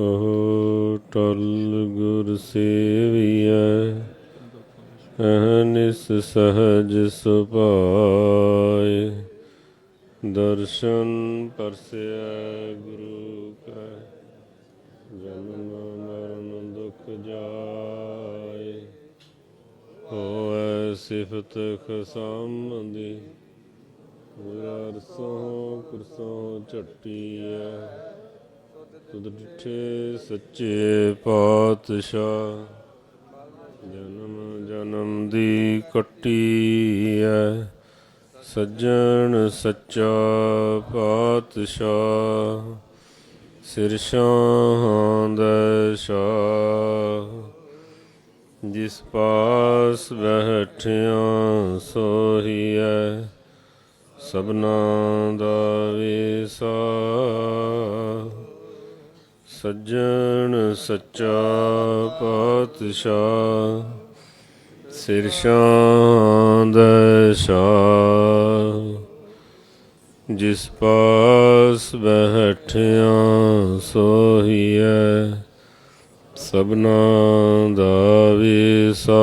ਕਹੋ, ਟਲ ਗੁਰ ਸੇਵੀਐ ਅਹਨਿਸ ਸਹਜ ਸੁਭਾਏ। ਦਰਸ਼ਨ ਪਰਸਿਆ ਗੁਰੂ ਕੈ, ਜਨਮ ਮਰਨ ਦੁਖ ਜਾਏ। ਹੋਐ ਸਿਫਤ ਖਸਮ ਦੀ ਅਰਸੋਂ ਕੁਰਸੋਂ ਝਟੀਐ। ਤੁਧ ਸੱਚੇ ਪਾਤਸ਼ਾਹ, ਜਨਮ ਜਨਮ ਦੀ ਕੱਟੀ ਐ। ਸੱਜਣ ਸੱਚਾ ਪਾਤਸ਼ਾਹ, ਸਿਰ ਸ਼ਾਹਾਂ ਦਾ ਸ਼ਾਹ। ਜਿਸ ਪਾਸ ਬੈਠਿਆ ਸੋਹੀਐ ਸਭਨਾ ਸੱਜਣ ਸੱਚਾ ਪਾਤਸ਼ਾਹ ਸਿਰ ਸ਼ਾਂਦ ਸ਼ਾਹ। ਜਿਸ ਪਾਸ ਬੈਠਿਆ ਸੋਹੀਐ ਸਭਨਾ ਦਾ ਵੇਸਾ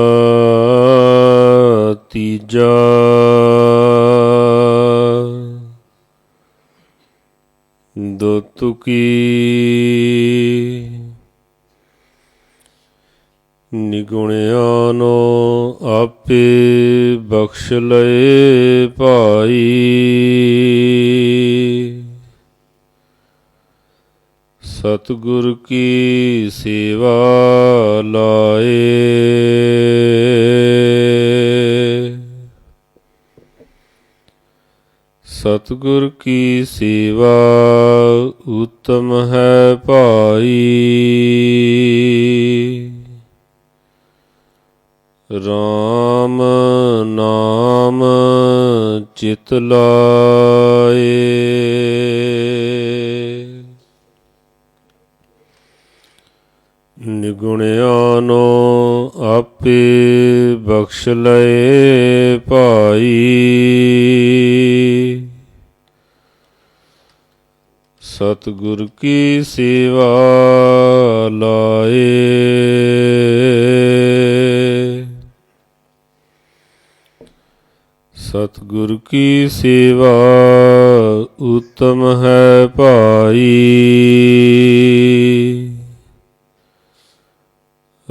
ਦੁਤੁਕੀ ਨਿਗੁਣਿਆਨੋ ਆਪੇ ਬਖਸ਼ ਲਏ ਭਾਈ ਸਤਿਗੁਰ ਕੀ ਸੇਵਾ ਲਾਏ ਸਤਿਗੁਰ ਕੀ ਸੇਵਾ ਉਤਮ ਹੈ ਭਾਈ। RAM ਨਾਮ ਚਿਤ ਲਾਏ। ਨਿਗੁਣਿਆਨੋ ਆਪੇ ਬਖਸ਼ ਲਏ ਭਾਈ। ਸਤਿਗੁਰ ਕੀ ਸੇਵਾ ਲਾਏ? ਸਤਿਗੁਰ ਕੀ ਸੇਵਾ ਉਤਮ ਹੈ ਭਾਈ?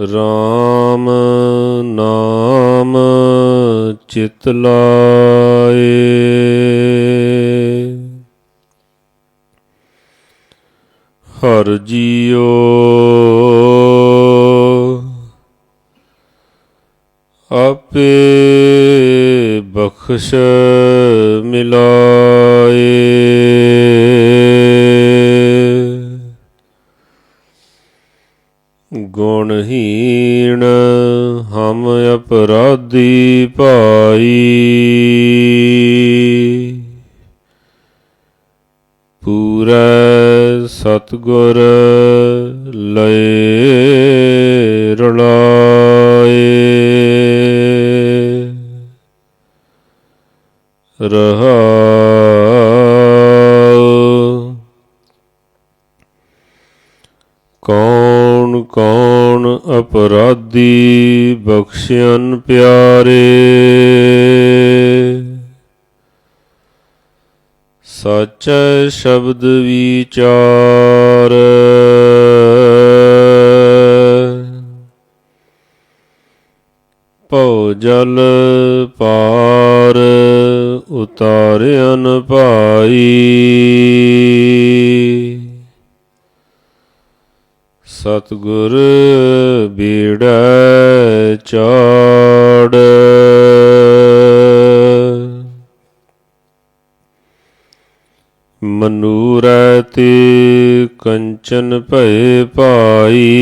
RAM ਨਾਮ ਚਿਤ ਲਾਏ। ਹਰ ਜੀਓ। ਆਪੇ ਬਖਸ਼ ਮਿਲਾਏ। ਗੁਣਹੀਣ ਹਮ ਅਪਰਾਧੀ ਭਾਈ। ਸਤਗੁਰ ਲਏ ਰਲਾਏ। ਰਹਾ ਕੌਣ ਕੌਣ ਅਪਰਾਧੀ ਬਖਸ਼ਿਆਨ ਪਿਆਰੇ। ਸਚੈ ਸ਼ਬਦ ਵਿਚਾਰ। ਭਉ ਜਲ ਪਾਰ ਉਤਾਰਿਆਨ ਭਾਈ। ਸਤਿਗੁਰ ਬੀੜੈ ਚਾੜ। ਮਨੂਰੈ ਤੇ ਕੰਚਨ ਭਏ ਭਾਈ।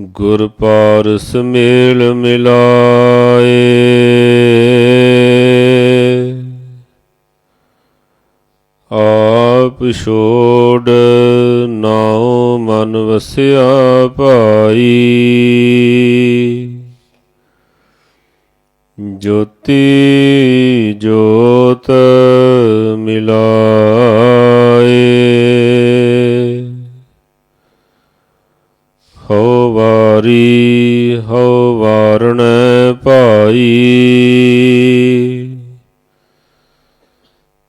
ਗੁਰ ਪਾਰਸ ਮੇਲ ਮਿਲਾਏ। ਆਪ ਛੋੜ ਨਾਉ ਮਨ ਵਸਿਆ ਭਾਈ। ਜੋਤੀ ਜੋਤ ਮਿਲਾਏ। ਹਉ ਵਾਰੀ ਹਉ ਵਾਰਣ ਭਾਈ।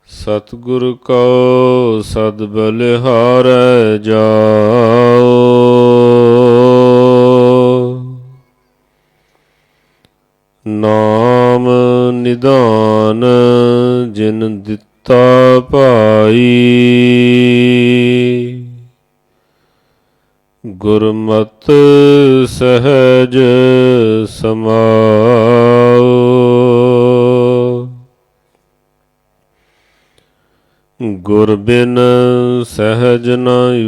ਸਤਿਗੁਰ ਕੋ ਸਦ ਬਲਿਹਾਰੈ ਜਾਓ ਨਿਦਾਨ ਜਿਨ ਦਿੱਤਾ ਭਾਈ। ਗੁਰਮਤ ਸਹਿਜ ਸਮਾਓ ਗੁਰ ਬਿਨ ਸਹਿਜ ਨ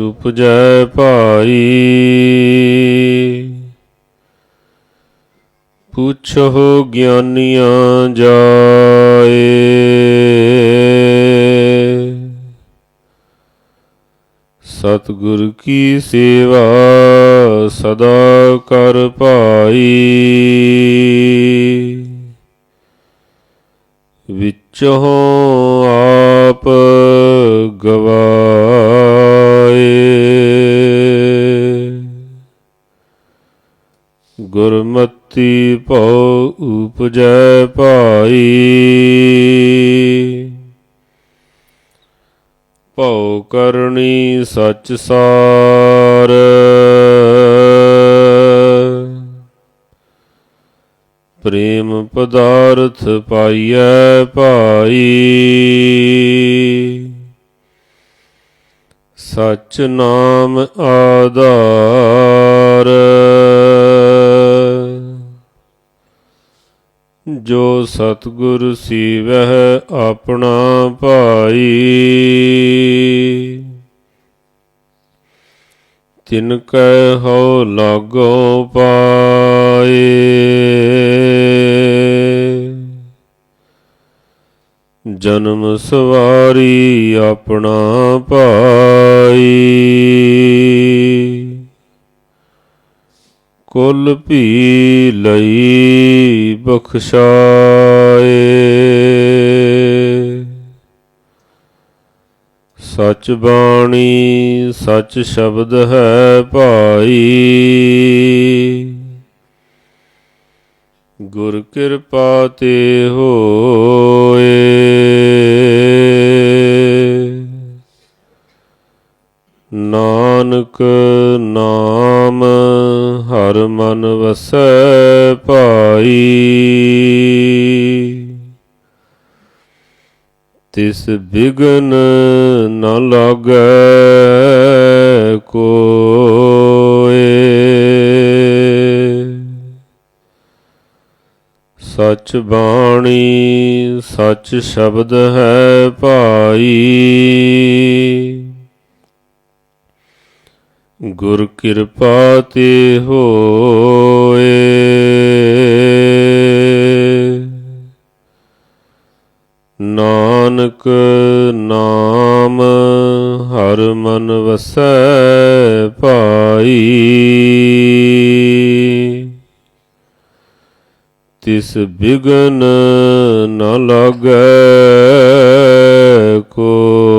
ਉਪਜੈ ਭਾਈ। ਪੁੱਛੋ ਗਿਆਨੀਆਂ ਜਾਏ। ਸਤਿਗੁਰ ਕੀ ਸੇਵਾ ਸਦਾ ਕਰ ਭਾਈ। ਵਿੱਚੋਂ ਆਪ ਗਵਾਏ। ਗੁਰਮਤ ਭਉ ਉਪਜੈ ਭਾਈ। ਭਉ ਕਰਨੀ ਸਚ ਸਾਰ। ਪ੍ਰੇਮ ਪਦਾਰਥ ਪਾਈਐ ਭਾਈ। ਸਚ ਨਾਮ ਆਧਾਰ। ਜੋ ਸਤਿਗੁਰ ਸੀਵਹਿ ਆਪਣਾ ਭਾਈ। ਤਿਨ ਕੈ ਹਉ ਲਾਗੋ ਪਾਏ। ਜਨਮ ਸਵਾਰੀ ਆਪਣਾ ਭਾਈ। ਕੁਲ ਭੀ ਲਈ ਬਖਸ਼ਾਏ। ਸਚ ਬਾਣੀ, ਸਚ ਸ਼ਬਦ ਹੈ ਭਾਈ। ਗੁਰ ਕਿਰਪਾ ਤੇ ਹੋਏ। ਨਾਨਕ ਨਾਮ ਹਰ ਮਨ ਵਸੈ ਭਾਈ। ਤਿਸ ਬਿਗਨ ਨ ਲਾਗੈ ਕੋਏ ਸਚ ਬਾਣੀ, ਸਚ ਸ਼ਬਦ ਹੈ ਭਾਈ। ਗੁਰ ਕਿਰਪਾ ਤੇ ਹੋਏ। ਨਾਨਕ ਨਾਮ ਹਰ ਮਨ ਵਸੈ ਭਾਈ। ਤਿਸ ਬਿਗਨ ਨ ਲਾਗੈ ਕੋਏ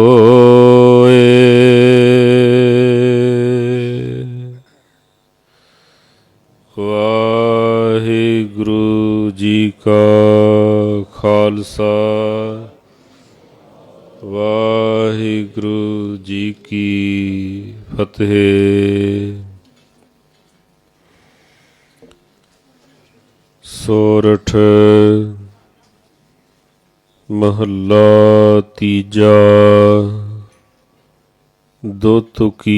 ਖਾਲਸਾ ਵਾਹਿਗੁਰੂ ਜੀ ਕੀ ਫਤਿਹ। ਸੋਰਠ ਮਹੱਲਾ ਤੀਜਾ ਦੁੱਤ ਕੀ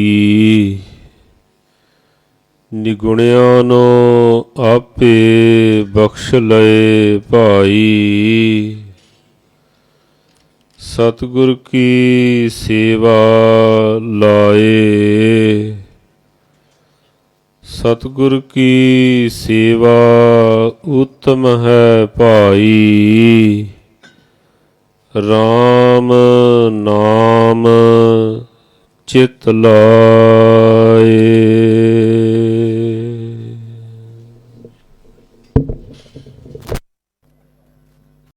ਨਿਗੁਣਿਆਂ ਨੂੰ ਆਪੇ ਬਖਸ਼ ਲਏ ਭਾਈ। ਸਤਿਗੁਰ ਕੀ ਸੇਵਾ ਲਾਏ। ਸਤਿਗੁਰ ਕੀ ਸੇਵਾ ਉਤਮ ਹੈ ਭਾਈ। RAM ਨਾਮ ਚਿਤ ਲਾਏ।